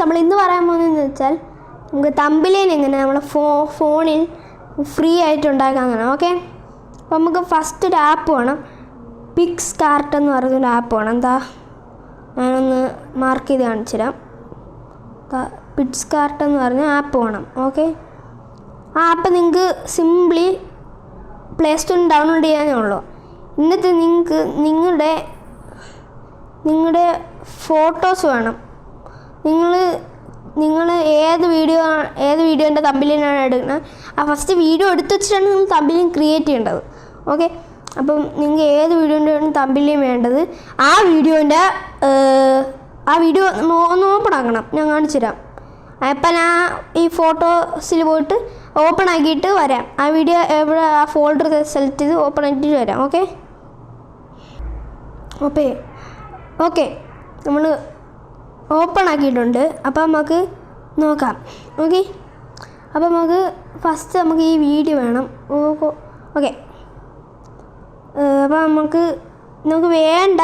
നമ്മൾ ഇന്ന് പറയാൻ പോകുന്നതെന്ന് വെച്ചാൽ നമുക്ക് തമ്പിലേൻ എങ്ങനെ നമ്മളെ ഫോ ഫോണിൽ ഫ്രീ ആയിട്ട് ഉണ്ടാക്കാമെന്നാണ് ഓക്കെ അപ്പോൾ നമുക്ക് ഫസ്റ്റ് ഒരു ആപ്പ് വേണം. പിക്സ് കാർട്ട് എന്ന് പറയുന്നൊരു ആപ്പ് വേണം. എന്താ? ഞാനൊന്ന് മാർക്ക് ചെയ്ത് കാണിച്ചു തരാം. പിക്സ് കാർട്ട് എന്ന് പറഞ്ഞ ആപ്പ് വേണം ഓക്കെ ആ ആപ്പ് നിങ്ങൾക്ക് സിംപ്ലി പ്ലേ സ്റ്റോറിൽ ഡൗൺലോഡ് ചെയ്യാനേ ഉള്ളൂ. എന്നിട്ട് നിങ്ങൾക്ക് നിങ്ങളുടെ നിങ്ങളുടെ ഫോട്ടോസ് വേണം. നിങ്ങൾ നിങ്ങൾ ഏത് വീഡിയോ ഏത് വീഡിയോന്റെ തമ്പിലിനാണ് എടുക്കുന്നത് ആ ഫസ്റ്റ് വീഡിയോ എടുത്തു വെച്ചിട്ടാണ് നിങ്ങൾ തമ്പിലും ക്രിയേറ്റ് ചെയ്യേണ്ടത്. ഓക്കെ അപ്പം നിങ്ങൾക്ക് ഏത് വീഡിയോന്റെ തമ്പിലിയും വേണ്ടത്? ആ വീഡിയോന്റെ ആ വീഡിയോ ഒന്ന് ഓപ്പൺ ആക്കണം. ഞാൻ കാണിച്ചു തരാം. അപ്പം ഞാൻ ഈ ഫോട്ടോസിൽ പോയിട്ട് ഓപ്പൺ ആക്കിയിട്ട് വരാം. ആ വീഡിയോ എവിടെ ആ ഫോൾഡർ സെലക്ട് ചെയ്ത് ഓപ്പൺ ആക്കിയിട്ട് വരാം. ഓക്കെ ഓക്കെ ഓക്കെ നമ്മൾ ഓപ്പൺ ആക്കിയിട്ടുണ്ട്. അപ്പോൾ നമുക്ക് നോക്കാം. ഓക്കെ അപ്പോൾ നമുക്ക് ഫസ്റ്റ് നമുക്ക് ഈ വീഡിയോ വേണം. ഓക്കെ. അപ്പോൾ നമുക്ക് നമുക്ക് വേണ്ട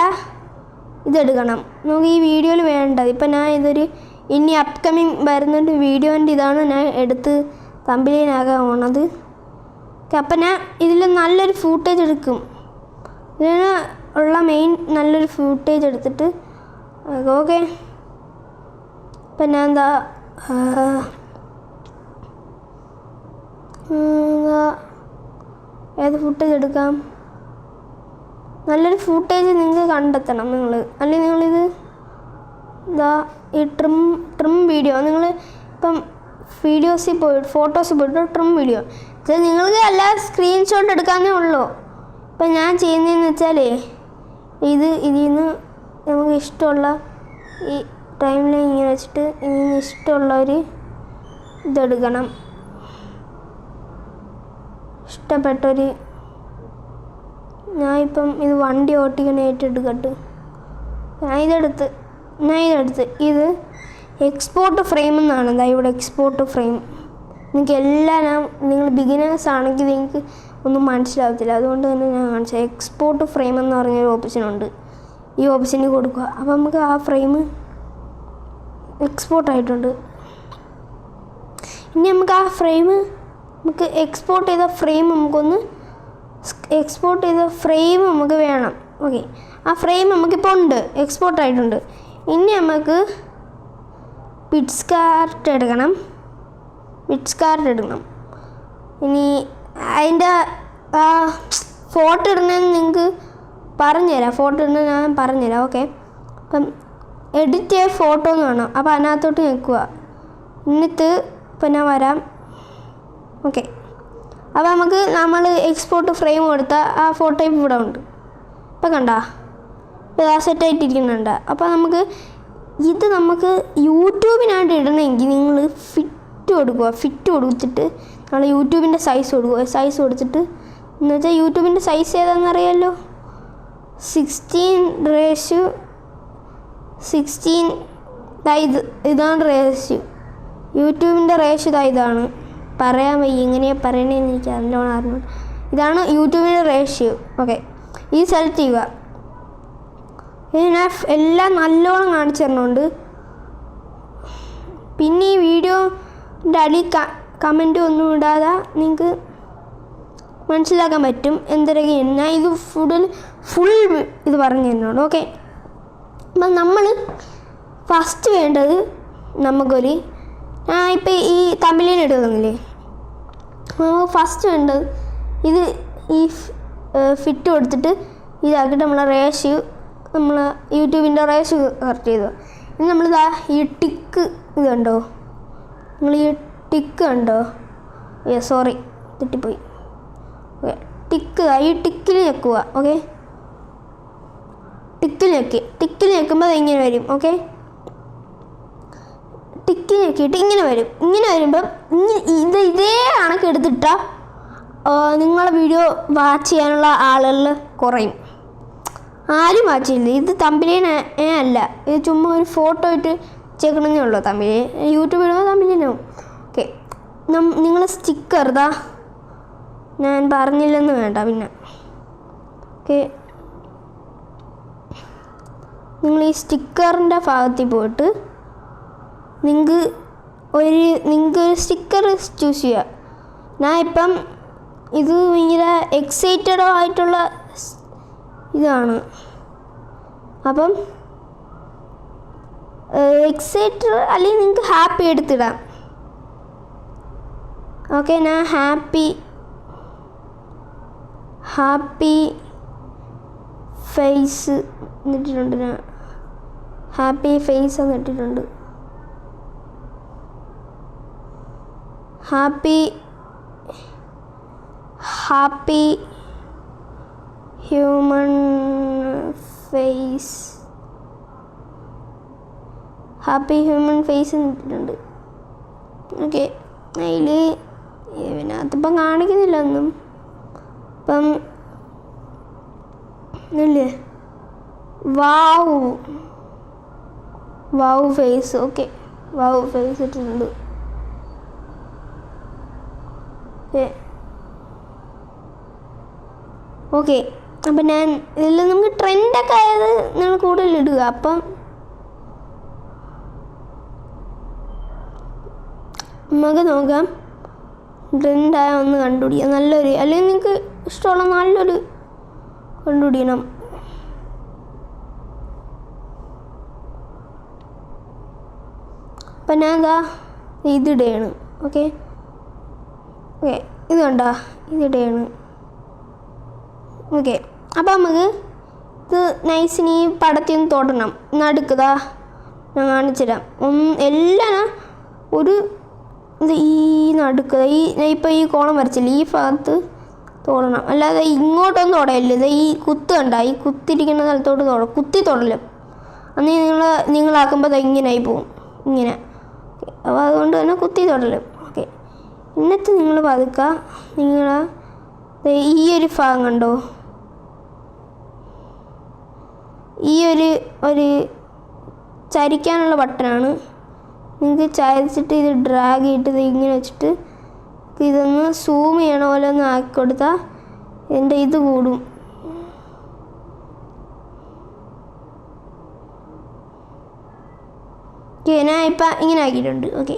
ഇതെടുക്കണം. നമുക്ക് ഈ വീഡിയോയിൽ വേണ്ടത്. ഇപ്പം ഞാൻ ഇതൊരു ഇനി അപ്കമിങ് വരുന്നൊരു വീഡിയോന്റെ ഇതാണ് ഞാൻ എടുത്ത് തമ്പിലിനാകാൻ പോണത്. അപ്പം ഞാൻ ഇതിൽ നല്ലൊരു ഫൂട്ടേജ് എടുക്കും. ഇതിന് ഉള്ള മെയിൻ നല്ലൊരു ഫൂട്ടേജ് എടുത്തിട്ട് ഓക്കെ. ഇപ്പം എന്താ എന്താ ഏത് ഫുട്ടേജ് എടുക്കാം? നല്ലൊരു ഫുട്ടേജ് നിങ്ങൾക്ക് കണ്ടെത്തണം നിങ്ങൾ അല്ലെങ്കിൽ നിങ്ങളിത് ഇതാ ഈ ട്രിം ട്രിം വീഡിയോ നിങ്ങൾ ഇപ്പം വീഡിയോസിൽ പോയി ഫോട്ടോസിൽ പോയിട്ട് ട്രിം വീഡിയോ ഇത് നിങ്ങൾക്ക് എല്ലാ സ്ക്രീൻഷോട്ട് എടുക്കാനേ ഉള്ളൂ. ഇപ്പം ഞാൻ ചെയ്യുന്നതെന്ന് വെച്ചാലേ ഇത് ഇതിൽ നിന്ന് നമുക്ക് ഇഷ്ടമുള്ള ഈ ടൈം ലൈൻ ഇങ്ങനെ വെച്ചിട്ട് ഇങ്ങനെ ഇഷ്ടമുള്ളവർ ഇതെടുക്കണം. ഇഷ്ടപ്പെട്ടൊരു ഞാൻ ഇപ്പം ഇത് വണ്ടി ഓട്ടിക്കണായിട്ട് എടുക്കട്ടെ. ഞാൻ ഇതെടുത്ത് ഞാൻ ഇതെടുത്ത്. ഇത് എക്സ്പോർട്ട് ഫ്രെയിം എന്നാണ്. ഇതാ ഇവിടെ എക്സ്പോർട്ട് ഫ്രെയിം നിങ്ങൾക്ക് എല്ലാം നിങ്ങൾ ബിഗിനേഴ്സ് ആണെങ്കിൽ നിങ്ങൾക്ക് ഒന്നും മനസ്സിലാവത്തില്ല. അതുകൊണ്ട് തന്നെ ഞാൻ കാണിച്ചത് എക്സ്പോർട്ട് ഫ്രെയിം എന്ന് പറഞ്ഞൊരു ഓപ്ഷനുണ്ട് ഈ ഓപ്ഷന് കൊടുക്കുക. അപ്പോൾ നമുക്ക് ആ ഫ്രെയിം എക്സ്പോർട്ട് ആയിട്ടുണ്ട്. ഇനി നമുക്ക് ആ ഫ്രെയിം നമുക്ക് എക്സ്പോർട്ട് ചെയ്ത ഫ്രെയിം നമുക്കൊന്ന് എക്സ്പോർട്ട് ചെയ്ത ഫ്രെയിം നമുക്ക് വേണം. ഓക്കെ ആ ഫ്രെയിം നമുക്കിപ്പോൾ ഉണ്ട്. എക്സ്പോർട്ട് ആയിട്ടുണ്ട്. ഇനി നമുക്ക് പിറ്റ്സ് കാർട്ട് എടുക്കണം. പിറ്റ്സ് കാർട്ട് എടുക്കണം. ഇനി അതിന്റെ ആ ഫോട്ടോ ഇടുന്നതെന്ന് നിങ്ങൾക്ക് പറഞ്ഞുതരാം. ഫോട്ടോ ഇടുന്നത് ഞാൻ പറഞ്ഞുതരാം. ഓക്കെ അപ്പം എഡിറ്റ് ചെയ്ത ഫോട്ടോ എന്ന് വേണം അപ്പോൾ അതിനകത്തോട്ട് നിൽക്കുക എന്നിട്ട് ഞാൻ വരാം. ഓക്കെ അപ്പോൾ നമുക്ക് നമ്മൾ എക്സ്പോർട്ട് ഫ്രെയിം കൊടുത്ത ആ ഫോട്ടോ ഇവിടെ ഉണ്ട്. ഇപ്പം കണ്ടാ? ഇപ്പം ആ സെറ്റായിട്ടിരിക്കുന്നുണ്ട് അപ്പോൾ നമുക്ക് ഇത് നമുക്ക് യൂട്യൂബിനായിട്ട് ഇടണമെങ്കിൽ നിങ്ങൾ ഫിറ്റ് കൊടുക്കുക. ഫിറ്റ് കൊടുത്തിട്ട് നമ്മൾ യൂട്യൂബിന്റെ സൈസ് കൊടുക്കുക. സൈസ് കൊടുത്തിട്ട് എന്ന് വെച്ചാൽ യൂട്യൂബിന്റെ സൈസ് ഏതാണെന്ന് അറിയാമല്ലോ സിക്സ്റ്റീൻ റേഷ്യു സിക്സ്റ്റീൻ ഇത് ഇതാണ് റേഷ്യൂ യൂട്യൂബിന്റെ റേഷ്യൂ ഇതാ ഇതാണ്. പറയാൻ വയ്യ ഇങ്ങനെയാണ് പറയണതെന്ന് എനിക്ക് നല്ലോണം അറിഞ്ഞു ഇതാണ് യൂട്യൂബിന്റെ റേഷ്യോ ഓക്കെ. ഈ സെലക്ട് ചെയ്യുക ഇതിനാ എല്ലാം നല്ലോണം കാണിച്ചു തരണുണ്ട്. പിന്നെ ഈ വീഡിയോന്റെ അടി കമന്റ് ഒന്നും ഇടാതെ നിങ്ങൾക്ക് മനസ്സിലാക്കാൻ പറ്റും. എന്തൊക്കെയാണ് ഞാൻ ഇത് ഫുഡിൽ ഫുൾ ഇത് പറഞ്ഞു തരുന്നുണ്ട്. ഓക്കെ. അപ്പം നമ്മൾ ഫസ്റ്റ് വേണ്ടത് നമുക്കൊരു ഞാൻ ഇപ്പം ഈ തമിഴിൽ എടുക്കുന്നില്ലേ നമുക്ക് ഫസ്റ്റ് വേണ്ടത് ഇത് ഈ ഫിറ്റ് കൊടുത്തിട്ട് ഇതാക്കിയിട്ട് നമ്മളെ റേഷ്യോ നമ്മൾ യൂട്യൂബിന്റെ റേഷ്യോ കറക്റ്റ് ചെയ്തു. ഇനി നമ്മളിതാ ഈ ടിക്ക് ഇത് കണ്ടോ? നിങ്ങൾ ഈ ടിക്ക് കണ്ടോ? ഏ സോറി തെറ്റിപ്പോയി. ഓക്കെ ടിക്ക് ഈ ടിക്കിൽ ഞെക്കുക ഓക്കെ? ടിക്കിൽ ഞെക്കി. ടിക്കിൽ ഞെക്കുമ്പോൾ അത് ഇങ്ങനെ വരും ഓക്കെ? ടിക്കിൽ ഞെക്കിയിട്ട് ഇങ്ങനെ വരും. ഇങ്ങനെ വരുമ്പം ഇങ്ങനെ ഇത് ഇതേ കണക്ക് എടുത്തിട്ടാൽ നിങ്ങളെ വീഡിയോ വാച്ച് ചെയ്യാനുള്ള ആളുകൾ കുറയും. ആരും വാച്ച് ചെയ്യില്ല. ഇത് തമ്പിലേന അല്ല. ഇത് ചുമ്മാ ഒരു ഫോട്ടോ ഇട്ട് ചേക്കണമെന്നേ ഉള്ളൂ തമ്പിലേ. യൂട്യൂബ് ഇടുമ്പോൾ തമ്പിലേനാവും. ഓക്കെ. നിങ്ങൾ സ്റ്റിക്കർ ഇതാ. ഞാൻ പറഞ്ഞില്ലെന്ന് വേണ്ട പിന്നെ. ഓക്കെ? നിങ്ങൾ ഈ സ്റ്റിക്കറിന്റെ ഭാഗത്തിൽ പോയിട്ട് നിങ്ങൾക്ക് ഒരു നിങ്ങൾക്ക് ഒരു സ്റ്റിക്കർ ചൂസ് ചെയ്യുക. ഞാൻ ഇപ്പം ഇത് ഭയങ്കര എക്സൈറ്റഡോ ആയിട്ടുള്ള ഇതാണ്. അപ്പം എക്സൈറ്റഡ് അല്ലെങ്കിൽ നിങ്ങൾക്ക് ഹാപ്പി എടുത്തിടാം. ഓക്കെ ഞാൻ ഹാപ്പി ഹാപ്പി ഫേസ് എന്നിട്ടിട്ടുണ്ട് ഞാൻ. Happy face എന്നിട്ടിട്ടുണ്ട് happy happy human face. Happy human face എന്ന് ഇട്ടിട്ടുണ്ട്. ഓക്കെ അതിൽ ഇതിനകത്തിപ്പം കാണിക്കുന്നില്ല ഒന്നും. ഇപ്പം ഇല്ലേ wow wow face okay. Wow face ഇട്ടിട്ടുണ്ട്. ഓക്കെ. അപ്പം ഞാൻ ഇതിൽ നമുക്ക് ട്രെൻഡൊക്കെ ആയത് നിങ്ങൾ കൂടുതൽ ഇടുക. അപ്പം നമുക്ക് നോക്കാം. ട്രെൻഡായ ഒന്ന് കണ്ടുപിടിക്കാം. നല്ലൊരു അല്ലെങ്കിൽ നിങ്ങൾക്ക് ഇഷ്ടമുള്ള നല്ലൊരു കണ്ടുപിടിക്കണം. അപ്പം ഞാൻ എന്താ ഇതിടുകയാണ് ഓക്കെ? ഓക്കെ ഇത് കണ്ടോ? ഇതിടുകയാണ് ഓക്കെ അപ്പം നമുക്ക് ഇത് നൈസിന് പടത്തിൽ നിന്ന് തൊടണം. നടുക്കതാ ഞാൻ കാണിച്ചുതരാം ഒന്ന് എല്ലാം ഒരു ഈ നടുക്കത ഈ ഇപ്പോൾ ഈ കോളം വരച്ചില്ല ഈ ഭാഗത്ത് തോടണം. അല്ലാതെ ഇങ്ങോട്ടൊന്നും തൊടയില്ല ഇത് ഈ കുത്ത് കണ്ട? ഈ കുത്തിരിക്കുന്ന സ്ഥലത്തോട്ട് തൊട കുത്തി തൊടലും. അന്ന് നിങ്ങൾ നിങ്ങളാക്കുമ്പോൾ അത് ഇങ്ങനെയായി പോവും ഇങ്ങനെ. അപ്പോൾ അതുകൊണ്ട് തന്നെ കുത്തി തൊടലും. ഓക്കെ. എന്നിട്ട് നിങ്ങൾ പതുക്ക നിങ്ങൾ ഈ ഒരു ഭാഗം കണ്ടോ? ഈ ഒരു ഒരു ചരിക്കാനുള്ള ബട്ടനാണ്. നിങ്ങൾക്ക് ചരിച്ചിട്ട് ഇത് ഡ്രാഗ് ചെയ്തിട്ട് ഇത് ഇങ്ങനെ വെച്ചിട്ട് ഇതൊന്ന് സൂം ചെയ്യണ പോലെ ഒന്ന് ആക്കി കൊടുത്താൽ എന്റെ ഇത് കൂടും. ഓക്കെ ഞാൻ ഇപ്പം ഇങ്ങനെ ആക്കിയിട്ടുണ്ട്. ഓക്കെ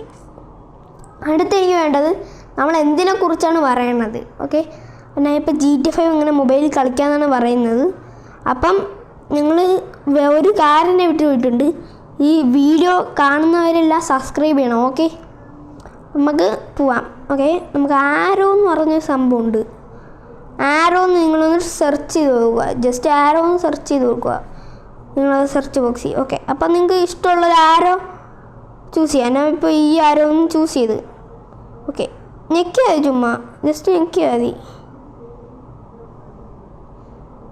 അടുത്ത എനിക്ക് വേണ്ടത് നമ്മൾ എന്തിനെ കുറിച്ചാണ് പറയണത്? ഓക്കെ ഞാൻ ഇപ്പം ജി ടി ഫൈവ് ഇങ്ങനെ മൊബൈലിൽ കളിക്കാമെന്നാണ് പറയുന്നത്. അപ്പം ഞങ്ങൾ ഒരു കാറിനെ വിട്ട് പോയിട്ടുണ്ട്. ഈ വീഡിയോ കാണുന്നവരെല്ലാം സബ്സ്ക്രൈബ് ചെയ്യണം. ഓക്കെ നമുക്ക് പോവാം. ഓക്കെ നമുക്ക് ആരോ എന്ന് പറഞ്ഞൊരു സംഭവമുണ്ട്. ആരോ എന്ന് നിങ്ങളൊന്ന് സെർച്ച് ചെയ്ത് നോക്കുക. ജസ്റ്റ് ആരോ ഒന്ന് സെർച്ച് ചെയ്ത് നോക്കുക. നിങ്ങളത് സെർച്ച് ബോക്സിൽ ഓക്കെ അപ്പം നിങ്ങൾക്ക് ഇഷ്ടമുള്ളത് ആരോ ചൂസ് ചെയ്യാം. ഞാൻ ഇപ്പോൾ ഈ ആരോ ഒന്ന് ചൂസ് ചെയ്ത്. ഓക്കെ ഞെക്കിയാൽ മതി ചുമ്മാ. ജസ്റ്റ് ഞെക്കിയാൽ മതി.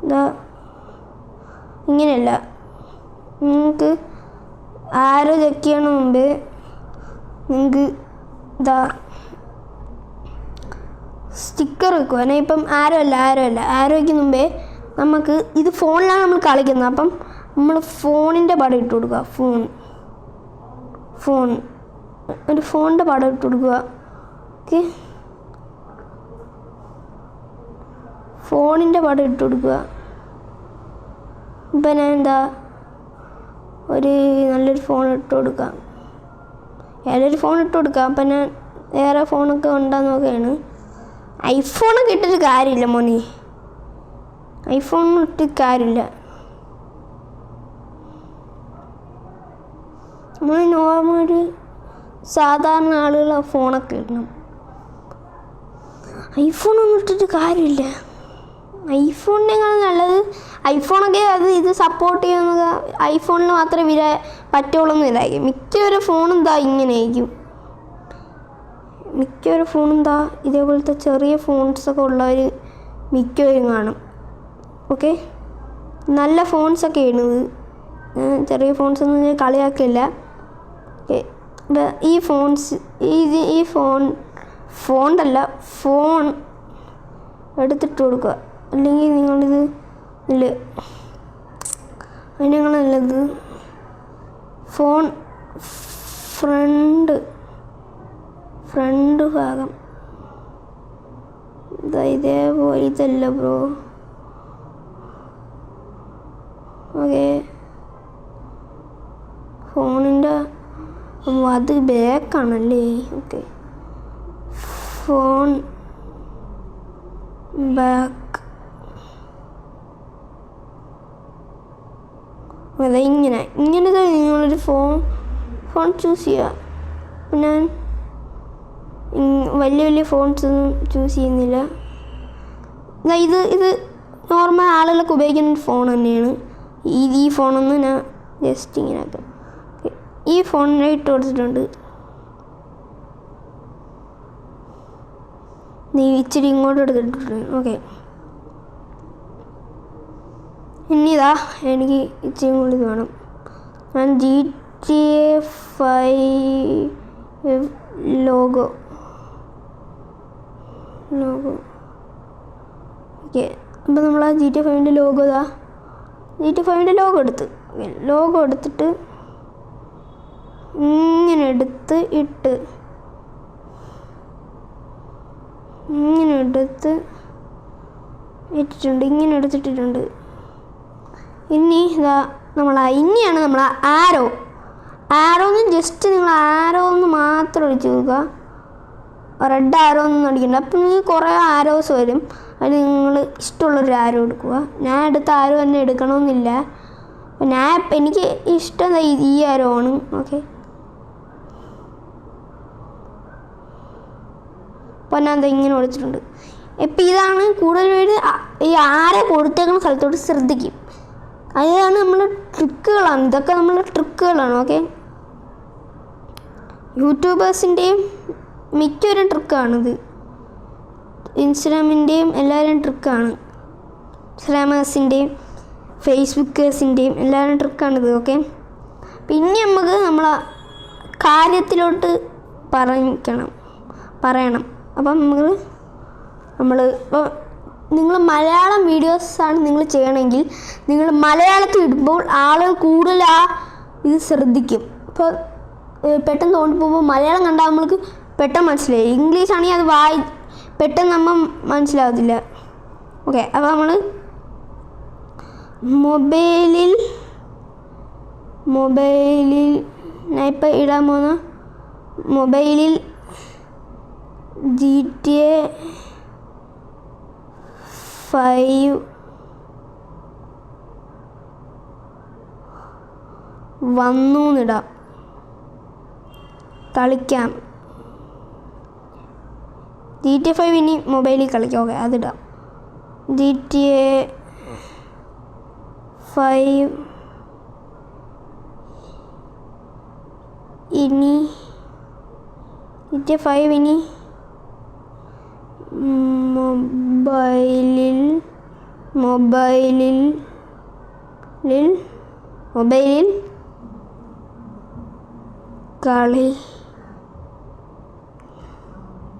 ഇതാ ഇങ്ങനെയല്ല. നിങ്ങൾക്ക് ആരോ ചെക്ക് ചെയ്യണ മുമ്പ് നിങ്ങൾക്ക് ഇതാ സ്റ്റിക്കർ വെക്കുക എന്നാൽ ഇപ്പം ആരോ അല്ല ആരോ അല്ല. ആരോ വയ്ക്കുന്ന മുമ്പേ നമുക്ക് ഇത് ഫോണിലാണ് നമ്മൾ കളിക്കുന്നത്. അപ്പം നമ്മൾ ഫോണിന്റെ പടം ഇട്ട് കൊടുക്കുക. ഫോൺ ഫോൺ ഒരു ഫോണിന്റെ പടം ഇട്ട് കൊടുക്കുക. ഓക്കെ ഫോണിന്റെ പടം ഇട്ട് കൊടുക്കുക. ഇപ്പം ഞാൻ എന്താ ഒരു നല്ലൊരു ഫോൺ ഇട്ട് കൊടുക്കാം. ഏതൊരു ഫോൺ ഇട്ട് കൊടുക്കാം? അപ്പം ഞാൻ വേറെ ഫോണൊക്കെ ഉണ്ടാന്ന് നോക്കുകയാണ്. ഐഫോണൊക്കെ ഇട്ടിട്ട് കാര്യമില്ല മോനി. ഐഫോൺ ഇട്ട് കാര്യമില്ല. നമ്മൾ നോർമൽ സാധാരണ ആളുകൾ ഫോണൊക്കെ ഇടണം. ഐഫോണൊന്നും ഇട്ടിട്ട് കാര്യമില്ല. ഐഫോണിനേക്കാൾ നല്ലത്? ഐഫോണൊക്കെ അത് ഇത് സപ്പോർട്ട് ചെയ്യുന്നത് ഐഫോണിൽ മാത്രമേ പറ്റുള്ളൂ ഇതായിരിക്കും. മിക്കവരും ഫോണും ദാ ഇങ്ങനെ ആയിരിക്കും മിക്കവരും ഫോണും ദാ ഇതേപോലത്തെ ചെറിയ ഫോൺസൊക്കെ ഉള്ളവർ മിക്കവരും കാണും. ഓക്കെ? നല്ല ഫോൺസൊക്കെ ഇടുന്നത്. ചെറിയ ഫോൺസ് ഒന്നും കളിയാക്കില്ല ഈ ഫോൺസ് ഈ ഈ ഫോൺ ഫോണ്ടല്ല ഫോൺ എടുത്തിട്ട് കൊടുക്കുക. അല്ലെങ്കിൽ നിങ്ങളിത് ഇല്ല അതിനങ്ങൾ നല്ലത് ഫോൺ ഫ്രണ്ട് ഫ്രണ്ട് ഭാഗം. ഇതാ ഇതേപോലെ ഇതല്ല ബ്രോ. ഓക്കെ ഫോണിന്റെ അത് ബാക്കാണല്ലേ ഓക്കെ ഫോൺ ബാക്ക് അതെ ഇങ്ങനെ. ഇങ്ങനത്തെ നിങ്ങളൊരു ഫോൺ ഫോൺ ചൂസ് ചെയ്യുക പിന്നെ വലിയ വലിയ ഫോൺസ് ഒന്നും ചൂസ് ചെയ്യുന്നില്ല. ഇത് ഇത് നോർമൽ ആളുകളൊക്കെ ഉപയോഗിക്കുന്ന ഫോൺ തന്നെയാണ്. ഈ ഈ ഫോണൊന്നും ഞാൻ ജസ്റ്റ് ഇങ്ങനെ ആക്കാം. ഈ ഫോണിനെ ഇട്ട് കൊടുത്തിട്ടുണ്ട്. നീ ഇച്ചിരി ഇങ്ങോട്ട് എടുത്തിട്ടുണ്ട്. ഓക്കെ. ഇനി ഇതാ എനിക്ക് ഇച്ചിരി കൂടി ഇത് വേണം. ഞാൻ G T A five logo logo okay. അപ്പോൾ നമ്മൾ ആ ജി ടി എ ഫൈവിന്റെ ലോഗോ ഇതാ ജി ടി ഫൈവിന്റെ ലോഗോ എടുത്ത്. ലോഗോ എടുത്തിട്ട് ഇങ്ങനെ എടുത്ത് ഇട്ട്. ഇങ്ങനെ എടുത്ത് ഇട്ടിട്ടുണ്ട്. ഇങ്ങനെ എടുത്തിട്ടിട്ടുണ്ട് ഇനി ഇതാ നമ്മൾ ഇനിയാണ് നമ്മൾ ആരോ ആരോ ജസ്റ്റ് നിങ്ങൾ ആരോ എന്ന് മാത്രം ഒഴിച്ചു നോക്കുക റെഡ് ആരോ ഒന്നും അടിക്കണ്ട. അപ്പം നിങ്ങൾക്ക് കുറേ ആരോസ് വരും. അതിൽ നിങ്ങൾ ഇഷ്ടമുള്ളൊരു ആരോ എടുക്കുക. ഞാൻ എടുത്ത ആരോ തന്നെ എടുക്കണമെന്നില്ല. ഞാൻ എനിക്ക് ഇഷ്ടം ഈ ആരോ ആണ്. ഓക്കെ അപ്പോൾ ഞാൻ ഇങ്ങനെ കൊടുത്തിട്ടുണ്ട് ഇപ്പം ഇതാണ് കൂടുതൽ പേര് ഈ ആരെ കൊടുത്തേക്കുന്ന സ്ഥലത്തോട്ട് ശ്രദ്ധിക്കും. അതാണ് നമ്മൾ ട്രിക്കുകളാണ്. ഇതൊക്കെ നമ്മൾ ട്രിക്കുകളാണ് ഓക്കെ? യൂട്യൂബേഴ്സിന്റെയും മിക്കവരും ട്രിക്കാണിത്. ഇൻസ്റ്റാഗ്രാമിന്റെയും എല്ലാവരും ട്രിക്കാണ്. ഇൻസ്റ്റഗ്രാമേഴ്സിന്റെയും ഫേസ്ബുക്കേഴ്സിന്റെയും എല്ലാവരും ട്രിക്കാണിത് ഓക്കെ? പിന്നെ നമുക്ക് നമ്മളെ കാര്യത്തിലോട്ട് പറയിക്കണം. പറയണം. അപ്പം നിങ്ങൾ നമ്മൾ ഇപ്പം നിങ്ങൾ മലയാളം വീഡിയോസാണ് നിങ്ങൾ ചെയ്യണമെങ്കിൽ നിങ്ങൾ മലയാളത്തിൽ ഇടുമ്പോൾ ആളുകൾ കൂടുതൽ ആ ഇത് ശ്രദ്ധിക്കും. ഇപ്പോൾ പെട്ടെന്ന് തോണ്ടി പോകുമ്പോൾ മലയാളം കണ്ടാൽ നമ്മൾക്ക് പെട്ടെന്ന് മനസ്സിലായി. ഇംഗ്ലീഷ് ആണെങ്കിൽ അത് വായി പെട്ടെന്ന് നമ്മൾ മനസ്സിലാവത്തില്ല. ഓക്കെ അപ്പോൾ നമ്മൾ മൊബൈലിൽ മൊബൈലിൽ ഞാൻ ഇപ്പോൾ ഇടാൻ പോകുന്ന മൊബൈലിൽ ജി ടി എ ഫൈവ് വന്നു എന്നിടാം കളിക്കാം ജി ടി ഫൈവ് ഇനി മൊബൈലിൽ കളിക്കാം. ഓക്കെ അതിടാം. ജി ടി എ ഫൈവ് ഇനി ജി ടി എ ഫൈവ് ഇനി മൊബൈലിൽ മൊബൈലിൽ ലിൽ മൊബൈലിൽ കളി.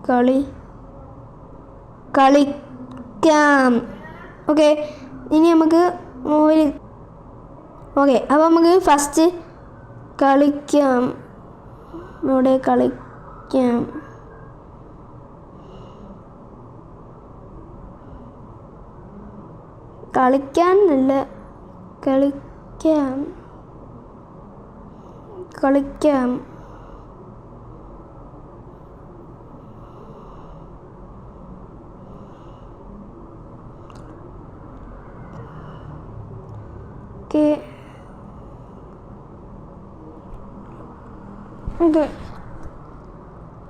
കളി. കളിക്കാം. ഓക്കെ ഇനി നമുക്ക് മൊബൈൽ ഓക്കെ അപ്പോൾ നമുക്ക് ഫസ്റ്റ് കളിക്കാം. ഇവിടെ കളിക്കാം. കളിക്കാൻ നല്ല കളിക്കാം. കളിക്കാം.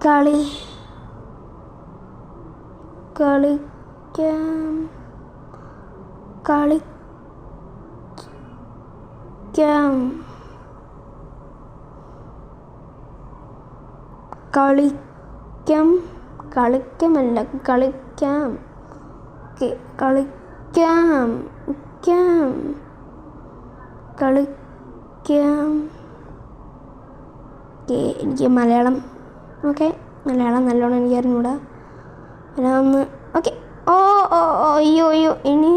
കളി കളിക്കാം. കളിക്കാം. കളിക്കാം. കളിക്കാമല്ല കളിക്കാം. കളിക്കാം. ക്യാം കളിക്കാം. എനിക്ക് മലയാളം. ഓക്കെ മലയാളം നല്ലോണം എനിക്ക് അറിഞ്ഞൂടാ ഞാൻ ഒന്ന് ഓക്കെ. ഓ ഓ അയ്യോ അയ്യോ ഇനി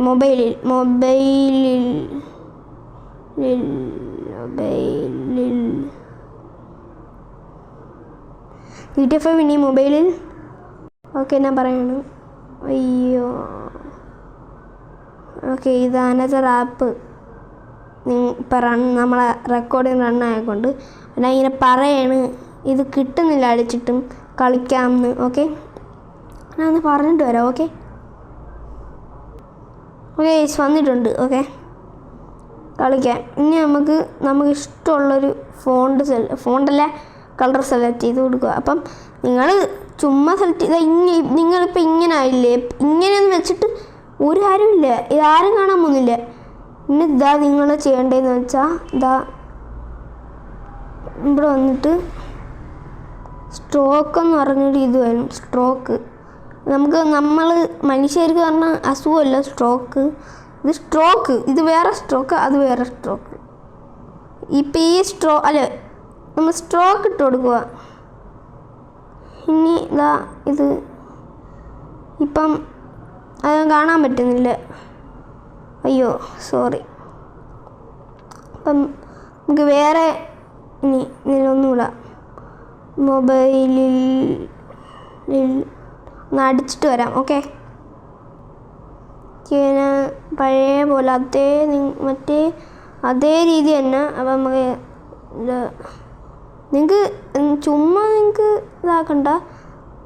മൊബൈലിൽ മൊബൈലിൽ ലിൽ മൊബൈലിൽ ജി ടി എഫ് ഇനി മൊബൈലിൽ ഓക്കെ ഞാൻ പറയണം. അയ്യോ. ഓക്കെ ഇത് അനദർ ആപ്പ് ഇപ്പം റൺ നമ്മളെ റെക്കോർഡിങ് റൺ ആയതുകൊണ്ട് ഞാൻ ഇങ്ങനെ പറയാണ്. ഇത് കിട്ടുന്നില്ല അടിച്ചിട്ടും കളിക്കാമെന്ന്. ഓക്കെ ഞാൻ ഒന്ന് പറഞ്ഞിട്ട് വരാം ഓക്കെ ഓക്കെ വന്നിട്ടുണ്ട്. ഓക്കെ കളിക്കാം ഇനി നമുക്ക് നമുക്ക് ഇഷ്ടമുള്ളൊരു ഫോണ്ട് സെൽ ഫോണ്ടല്ല കളർ സെലക്ട് ചെയ്ത് കൊടുക്കുക. അപ്പം നിങ്ങൾ ചുമ്മാ സെലക്ട് ചെയ്താൽ ഇങ്ങനെ നിങ്ങളിപ്പോൾ ഇങ്ങനെ ആയില്ലേ? ഇങ്ങനെയൊന്നും വെച്ചിട്ട് ഒരു കാര്യമില്ല. ഇതാരും കാണാൻ പോകുന്നില്ല. പിന്നെ ഇതാ നിങ്ങൾ ചെയ്യേണ്ടതെന്ന് വെച്ചാൽ ഇതാ ഇവിടെ വന്നിട്ട് സ്ട്രോക്ക് എന്ന് പറഞ്ഞൊരു ഇത് വരും. സ്ട്രോക്ക് നമുക്ക് നമ്മൾ മനുഷ്യർക്ക് പറഞ്ഞ അസുഖമല്ല സ്ട്രോക്ക് ഇത് സ്ട്രോക്ക് ഇത് വേറെ സ്ട്രോക്ക് അത് വേറെ സ്ട്രോക്ക് ഇപ്പം ഈ സ്ട്രോ അല്ല നമ്മൾ സ്ട്രോക്ക് ഇട്ട് കൊടുക്കുക ഇനി ഇതാ ഇത് ഇപ്പം അത് കാണാൻ പറ്റുന്നില്ല. അയ്യോ സോറി അപ്പം നമുക്ക് വേറെ ഇനി ഇതിലൊന്നുമില്ല. മൊബൈലിൽ ലിൽ- ഒന്ന് അടിച്ചിട്ട് വരാം ഓക്കെ ഇങ്ങനെ പഴയ പോലെ അതേ മറ്റേ അതേ രീതി തന്നെ അപ്പം നമുക്ക് നിങ്ങൾക്ക് ചുമ്മാ നിങ്ങൾക്ക് ഇതാക്കണ്ട.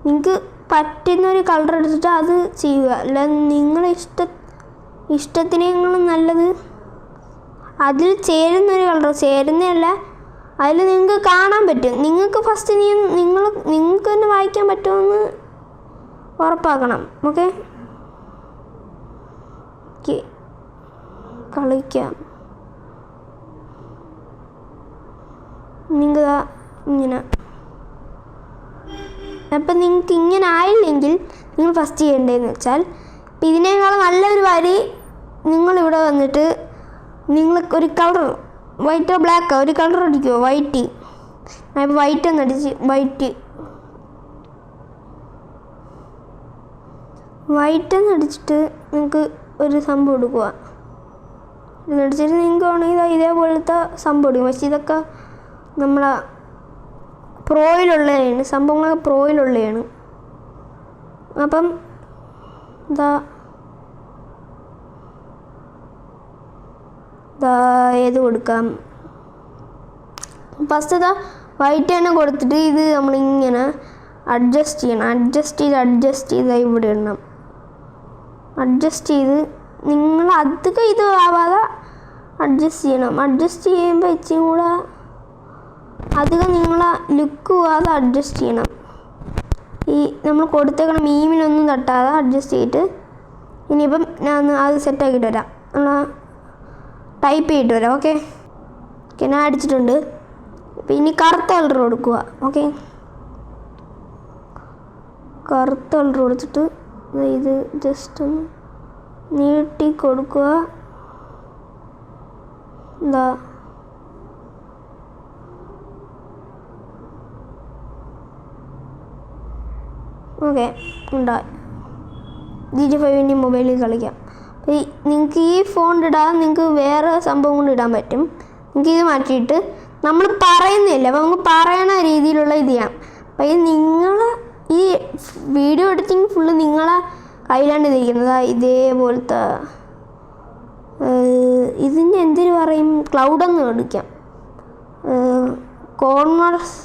നിങ്ങൾക്ക് പറ്റുന്ന ഒരു കളർ എടുത്തിട്ട് അത് ചെയ്യുക. അല്ല നിങ്ങളെ ഇഷ്ട ഇഷ്ടത്തിനേക്കാളും നല്ലത് അതിൽ ചേരുന്ന ഒരു കളർ ചേരുന്നതല്ല അതിൽ നിങ്ങൾക്ക് കാണാൻ പറ്റും. നിങ്ങൾക്ക് ഫസ്റ്റ് നീ നിങ്ങൾ നിങ്ങൾക്ക് തന്നെ വായിക്കാൻ പറ്റുമെന്ന് ഉറപ്പാക്കണം. ഓക്കെ? കളിക്കാം. നിങ്ങൾ ഇങ്ങനെ. അപ്പം നിങ്ങൾക്ക് ഇങ്ങനെ ആയില്ലെങ്കിൽ നിങ്ങൾ ഫസ്റ്റ് ചെയ്യേണ്ടതെന്ന് വെച്ചാൽ ഇപ്പം ഇതിനേക്കാളും നല്ലൊരു വരി നിങ്ങളിവിടെ വന്നിട്ട് നിങ്ങൾ ഒരു കളർ വൈറ്റോ ബ്ലാക്കോ ഒരു കളർ അടിക്കുമോ വൈറ്റ് ഞാൻ ഇപ്പോൾ വൈറ്റ് എന്ന് അടിച്ച് വൈറ്റ് വൈറ്റ് എന്ന് അടിച്ചിട്ട് നിങ്ങൾക്ക് ഒരു സംഭവം എടുക്കുക ഇതടിച്ചിട്ട് നിങ്ങൾക്ക് വേണമെങ്കിൽ ഇതാ ഇതേപോലത്തെ സംഭവം എടുക്കും. പക്ഷേ ഇതൊക്കെ നമ്മളെ പ്രോയിലുള്ളതാണ്. സംഭവങ്ങളൊക്കെ പ്രോയിലുള്ളതാണ്. അപ്പം ദാ ഏത് കൊടുക്കാം? ഫസ്റ്റ് ഇതാ വൈറ്റ് തന്നെ കൊടുത്തിട്ട് ഇത് നമ്മളിങ്ങനെ അഡ്ജസ്റ്റ് ചെയ്യണം. അഡ്ജസ്റ്റ് ചെയ്ത് അഡ്ജസ്റ്റ് ചെയ്ത് ഇവിടെ ഇടണം. അഡ്ജസ്റ്റ് ചെയ്ത് നിങ്ങൾ അധികം ഇത് ആവാതെ അഡ്ജസ്റ്റ് ചെയ്യണം. അഡ്ജസ്റ്റ് ചെയ്യുമ്പോൾ ഇച്ചിരി കൂടെ അധികം നിങ്ങൾ ലുക്ക് പോവാതെ അഡ്ജസ്റ്റ് ചെയ്യണം. ഈ നമ്മൾ കൊടുത്തേക്കണ മീമിനൊന്നും തട്ടാതെ അഡ്ജസ്റ്റ് ചെയ്തിട്ട് ഇനിയിപ്പം ഞാൻ അത് സെറ്റാക്കിയിട്ട് വരാം. നമ്മൾ ടൈപ്പ് ചെയ്തിട്ട് വരാം ഓക്കെ ഓക്കെ ഞാൻ അടിച്ചിട്ടുണ്ട്. ഇനി കറുത്ത കളർ കൊടുക്കുക ഓക്കെ കറുത്ത കളർ കൊടുത്തിട്ട് ഇത് ജസ്റ്റ് ഒന്ന് നീട്ടി കൊടുക്കുക. എന്താ ഓക്കെ ഉണ്ടായി ജി ടി ഫൈവിന്റെ മൊബൈലിൽ കളിക്കാം. അപ്പോൾ നിങ്ങൾക്ക് ഈ ഫോൺ ഇടാതെ നിങ്ങൾക്ക് വേറെ സംഭവം കൊണ്ട് ഇടാൻ പറ്റും. നിങ്ങൾക്ക് ഇത് മാറ്റിയിട്ട് നമ്മൾ പറയുന്നില്ല അപ്പോൾ നമുക്ക് പറയണ രീതിയിലുള്ള ഇത് ചെയ്യാം. അപ്പോൾ ഇത് നിങ്ങൾ ഈ വീഡിയോ എഡിറ്റിംഗ് ഫുള്ള് നിങ്ങളെ കയ്യിലാണ് ഇരിക്കുന്നത്. ഇതേപോലത്തെ ഇതിന് എന്തിനു പറയും? ക്ലൗഡെന്ന് എടുക്കാം. കോൺവേഴ്സ്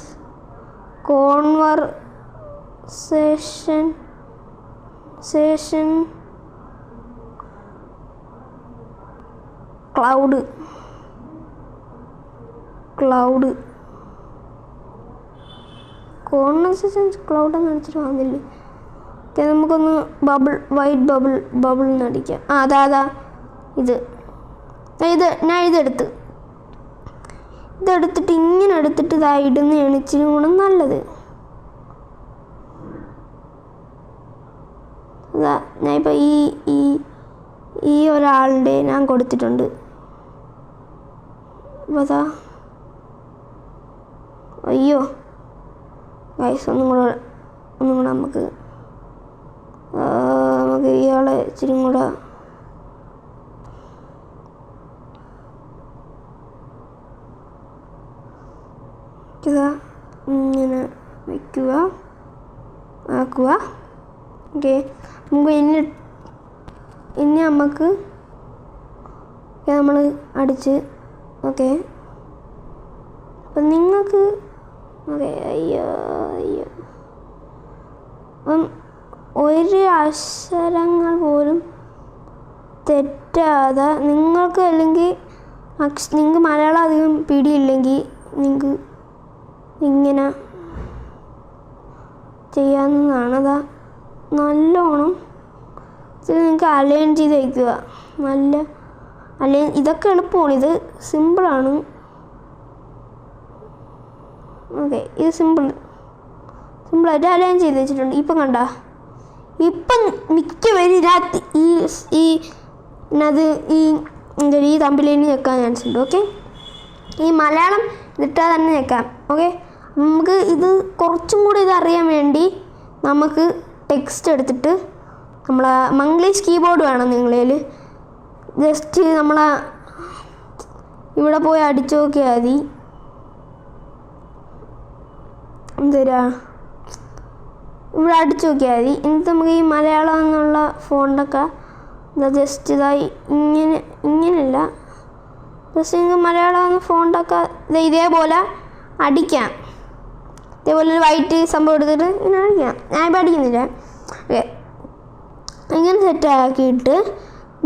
കോൺവർ സേഷൻ സേഷൻ ക്ലൗഡ് ക്ലൗഡ് കോൺവെർസേഷൻ ക്ലൗഡ് എന്ന് വെച്ചിട്ട് വന്നില്ലേ? ഓക്കെ നമുക്കൊന്ന് ബബിൾ വൈറ്റ് ബബിൾ ബബിൾ എന്ന് അടിക്കാം. ആ അതാ അതാ ഇത്. ഇത് ഞാൻ ഇതെടുത്ത് ഇതെടുത്തിട്ട് ഇങ്ങനെ എടുത്തിട്ട് ഇതാ ഇടുന്നതാണ് ഇച്ചിരി കൂടെ നല്ലത്. അതാ ഞാൻ ഇപ്പോൾ ഈ ഈ ഈ ഒരാളുടെ ഞാൻ കൊടുത്തിട്ടുണ്ട്. അപ്പോൾ അതാ അയ്യോ. ഗൈസ് ഒന്നും കൂടെ ഒന്നും കൂടെ നമുക്ക് നമുക്ക് ഇയാളെ ഇച്ചിരി കൂടെ ഇങ്ങനെ വയ്ക്കുക ആക്കുക. ഓക്കെ നമുക്ക് ഇനി ഇനി നമുക്ക് നമ്മൾ അടിച്ച് ഓക്കെ അപ്പം നിങ്ങൾക്ക് ഓക്കെ അയ്യോ അയ്യോ. അപ്പം ഒരു അക്ഷരങ്ങൾ പോലും തെറ്റാതെ നിങ്ങൾക്ക് അല്ലെങ്കിൽ അക്ഷ നിങ്ങൾക്ക് മലയാളം അധികം പിടിയില്ലെങ്കിൽ നിങ്ങൾക്ക് ഇങ്ങനെ ചെയ്യാവുന്നതാണ്. അതാ നല്ലോണം ഇത് നിങ്ങൾക്ക് അലൈൻ ചെയ്ത് വയ്ക്കുക. നല്ല അലൈൻ ഇതൊക്കെ എളുപ്പമാണ് ഇത് സിമ്പിളാണ്. ഓക്കെ ഇത് സിമ്പിൾ സിമ്പിളായിട്ട് അലൈൻ ചെയ്ത് വെച്ചിട്ടുണ്ട്. ഇപ്പം കണ്ട? ഇപ്പം മിക്കവരും ഇതിനകത്ത് ഈ ഈ ഇതിനകത്ത് ഈ എന്താ ഈ തമ്പിലേന് ഞെക്കാൻ ചാൻസ് ഉണ്ട്. ഓക്കെ ഈ മലയാളം ഇതിട്ടാൽ തന്നെ ഞെക്കാം ഓക്കെ നമുക്ക് ഇത് കുറച്ചും കൂടി ഇത് അറിയാൻ വേണ്ടി നമുക്ക് ടെക്സ്റ്റ് എടുത്തിട്ട് നമ്മളെ മംഗ്ലീഷ് കീബോർഡ് വേണം നിങ്ങളേൽ ജസ്റ്റ് നമ്മളെ ഇവിടെ പോയി അടിച്ചു നോക്കിയാൽ മതി. എന്തരാ ഇവിടെ അടിച്ചു നോക്കിയാൽ മതി. എന്നിട്ട് നമുക്ക് ഈ മലയാളം എന്നുള്ള ഫോണ്ടൊക്കെ ഇതാ ജസ്റ്റ് ഇതായി ഇങ്ങനെ ഇങ്ങനെയല്ല. ജസ്റ്റ് നിങ്ങൾക്ക് മലയാളം എന്ന ഫോണ്ടൊക്കെ ഇത് ഇതേപോലെ അടിക്കാം. ഇതേപോലെ ഒരു വൈറ്റ് സംഭവം എടുത്തിട്ട് ഇങ്ങനെ അടിക്കാം. ഞാൻ ഇപ്പോൾ അടിക്കുന്നില്ല. ഓക്കെ ഇങ്ങനെ സെറ്റാക്കിയിട്ട്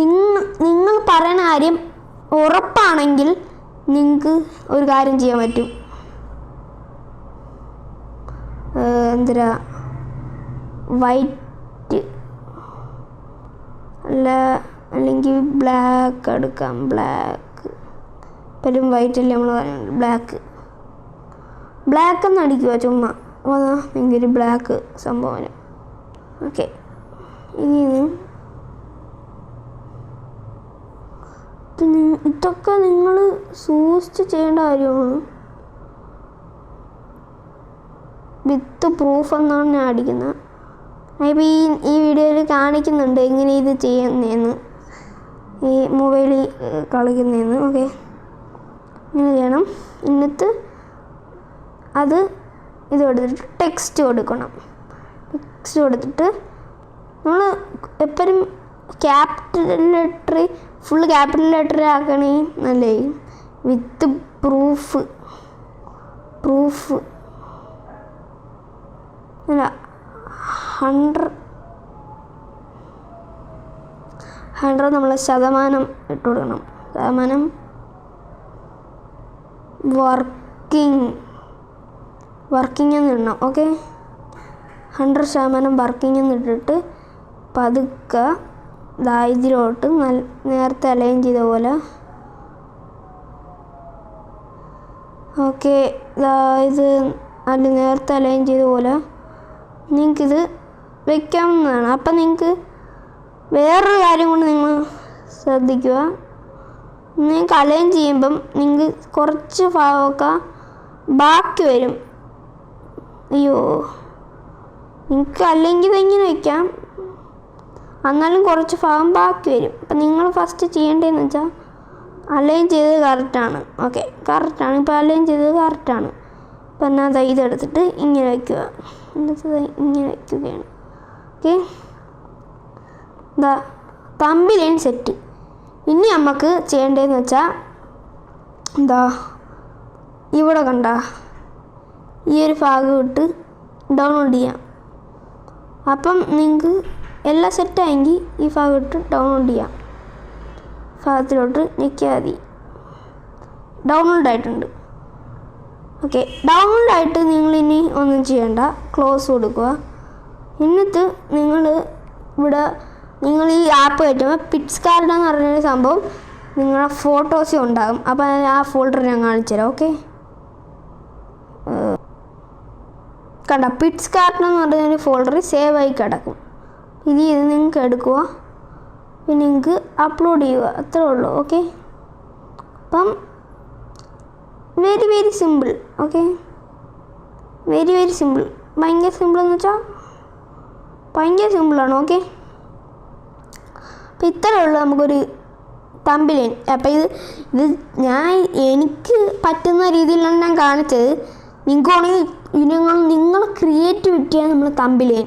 നിങ്ങൾ നിങ്ങൾ പറയുന്ന കാര്യം ഉറപ്പാണെങ്കിൽ നിങ്ങൾക്ക് ഒരു കാര്യം ചെയ്യാൻ പറ്റും. ഏഹ് വൈറ്റ് അല്ല അല്ലെങ്കിൽ ബ്ലാക്ക് എടുക്കാം. ബ്ലാക്ക് പെരും വൈറ്റ് അല്ലേ നമ്മൾ പറയുന്നത്? ബ്ലാക്ക് ബ്ലാക്ക് എന്ന് അടിക്കുക ചുമ്മാ. ഭയങ്കര ബ്ലാക്ക് സംഭവം. ഓക്കെ ഇനി ഇതൊക്കെ നിങ്ങൾ സൂക്ഷിച്ച് ചെയ്യേണ്ട കാര്യമാണ്. വിത്ത് പ്രൂഫ് എന്നാണ് ഞാൻ അടിക്കുന്നത്. ഇപ്പോൾ ഈ ഈ വീഡിയോയിൽ കാണിക്കുന്നുണ്ട് എങ്ങനെ ഇത് ചെയ്യുന്നതെന്ന് ഈ മൊബൈലിൽ കളിക്കുന്നതെന്ന് ഓക്കെ ഇങ്ങനെ ചെയ്യണം. എന്നിട്ട് അത് ഇത് കൊടുത്തിട്ട് ടെക്സ്റ്റ് കൊടുക്കണം. ടെക്സ്റ്റ് കൊടുത്തിട്ട് നമ്മൾ എപ്പോഴും capital letter full capital letter ആക്കണേ നല്ല with proof proof hundred hundred നമ്മൾ ശതമാനം ഇട്ട് കൊടുക്കണം. ശതമാനം വർക്കിംഗ് വർക്കിംഗ് എന്ന് ഇടണം ഓക്കെ ഹൺഡ്രഡ് ശതമാനം വർക്കിംഗ് എന്ന് ഇട്ടിട്ട് പതുക്കെ ദാ ഇതിലോട്ട് നൽ നേരത്തെ അലൈൻ ചെയ്ത പോലെ ഓക്കെ ഇത് അല്ല നേരത്തെ അലൈൻ ചെയ്ത പോലെ നിങ്ങൾക്കിത് വെക്കാവുന്നതാണ്. അപ്പം നിങ്ങൾക്ക് വേറൊരു കാര്യം കൊണ്ട് നിങ്ങൾ ശ്രദ്ധിക്കുക. നിങ്ങൾക്ക് അലൈൻ ചെയ്യുമ്പം നിങ്ങൾക്ക് കുറച്ച് ഭാഗമൊക്കെ ബാക്കി വരും. അയ്യോ. നിങ്ങൾക്ക് അല്ലെങ്കിൽ ഇതെങ്ങനെ വയ്ക്കാം എന്നാലും കുറച്ച് ഭാഗം ബാക്കി വരും. അപ്പം നിങ്ങൾ ഫസ്റ്റ് ചെയ്യേണ്ടതെന്ന് വെച്ചാൽ അലൈൻ ചെയ്തത് കറക്റ്റാണ് ഓക്കെ കറക്റ്റാണ് ഇപ്പോൾ അലൈൻ ചെയ്തത് കറക്റ്റാണ് അപ്പം എന്നാൽ തൈ ഇതെടുത്തിട്ട് ഇങ്ങനെ വയ്ക്കുക. എന്നിട്ട് ഇങ്ങനെ വയ്ക്കുകയാണ്. ഓക്കെ? ദാ തമ്പിലേൻ സെറ്റ് ഇനി നമുക്ക് ചെയ്യേണ്ടതെന്ന് വെച്ചാൽ എന്താ ഇവിടെ കണ്ട ഈ ഒരു ഭാഗം ഇട്ട് ഡൗൺലോഡ് ചെയ്യാം. അപ്പം നിങ്ങൾക്ക് എല്ലാം സെറ്റായെങ്കിൽ ഈ ഭാഗം ഇട്ട് ഡൗൺലോഡ് ചെയ്യാം. ഭാഗത്തിലോട്ട് ഞെക്കിയാൽ മതി. ഡൗൺലോഡ് ആയിട്ടുണ്ട്. ഓക്കെ നിങ്ങൾ ഇനി ഒന്നും ചെയ്യണ്ട. ക്ലോസ് കൊടുക്കുക. എന്നിട്ട് നിങ്ങൾ ഇവിടെ നിങ്ങൾ ഈ ആപ്പ് കയറ്റുമ്പോൾ പിറ്റ്സ് കാർഡ് എന്ന് പറഞ്ഞൊരു സംഭവം നിങ്ങളുടെ ഫോട്ടോസ് ഉണ്ടാകും. അപ്പോൾ ആ ഫോൾഡർ ഞാൻ കാണിച്ചു തരാം ഓക്കെ കണ്ട പിറ്റ്സ് കാർഡ് എന്ന് പറഞ്ഞൊരു ഫോൾഡർ സേവ് ആയി കിടക്കും. ഇത് ഇത് നിങ്ങൾക്ക് എടുക്കുക. പിന്നെ നിങ്ങൾക്ക് അപ്ലോഡ് ചെയ്യുക. അത്രേ ഉള്ളൂ ഓക്കെ അപ്പം very very simple okay very very simple ഭയങ്കര സിമ്പിൾ എന്ന് വെച്ചാൽ ഭയങ്കര സിമ്പിളാണ് ഓക്കെ അപ്പം ഇത്രയേ ഉള്ളൂ നമുക്കൊരു തമ്പിലേൻ അപ്പം ഇത് ഇത് ഞാൻ എനിക്ക് പറ്റുന്ന രീതിയിലാണ് ഞാൻ കാണിച്ചത്. നിങ്ങൾക്കാണെങ്കിൽ നിങ്ങൾ ക്രിയേറ്റിവിറ്റിയാണ് നമ്മൾ തമ്പിലേൻ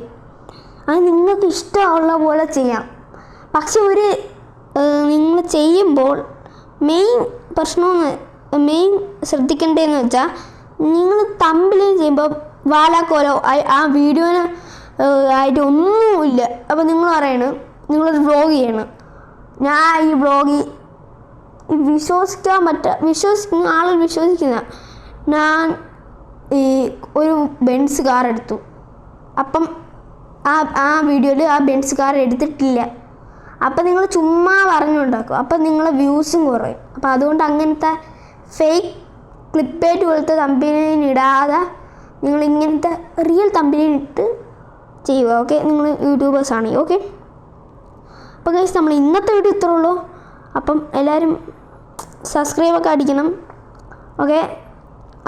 അത് നിങ്ങൾക്ക് ഇഷ്ടമുള്ള പോലെ ചെയ്യാം. പക്ഷെ ഒരു നിങ്ങൾ ചെയ്യുമ്പോൾ മെയിൻ പ്രശ്നമെന്ന് മെയിൻ ശ്രദ്ധിക്കേണ്ടതെന്ന് വെച്ചാൽ നിങ്ങൾ തമ്പിൽ ചെയ്യുമ്പോൾ വാലാക്കോലോ ആ- വീഡിയോന് ആയിട്ട് ഒന്നുമില്ല. അപ്പോൾ നിങ്ങൾ പറയണം നിങ്ങളൊരു വ്ളോഗ് ചെയ്യണം. ഞാൻ ഈ വ്ളോഗ് വിശ്വസിക്കാൻ പറ്റ വിശ്വസിക്കുന്ന ആളുകൾ വിശ്വസിക്കുന്ന ഞാൻ ഈ ഒരു ബെൻസ് കാർ എടുത്തു. അപ്പം ആ ആ വീഡിയോയിൽ ആ ബെൻസ് കാർ എടുത്തിട്ടില്ല. അപ്പം നിങ്ങൾ ചുമ്മാ പറഞ്ഞുണ്ടാക്കും. അപ്പം നിങ്ങളെ വ്യൂസും കുറയും. അപ്പം അതുകൊണ്ട് അങ്ങനത്തെ ഫേക്ക് ക്ലിപ്പേറ്റ് പോലത്തെ തമ്പിനിടാതെ നിങ്ങൾ ഇങ്ങനത്തെ റിയൽ തമ്പിനെ ഇട്ട് ചെയ്യുക ഓക്കെ നിങ്ങൾ യൂട്യൂബേഴ്സ് ആണ് ഓക്കെ അപ്പോൾ കേസ് നമ്മൾ ഇന്നത്തെ വീഡിയോ ഇത്രേ ഉള്ളൂ. അപ്പം എല്ലാവരും സബ്സ്ക്രൈബൊക്കെ അടിക്കണം ഓക്കെ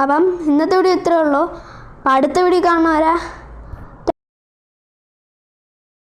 അപ്പം ഇന്നത്തെ വീഡിയോ ഇത്രേ ഉള്ളൂ. അപ്പം അടുത്ത വീഡിയോ കാണുന്നവരാ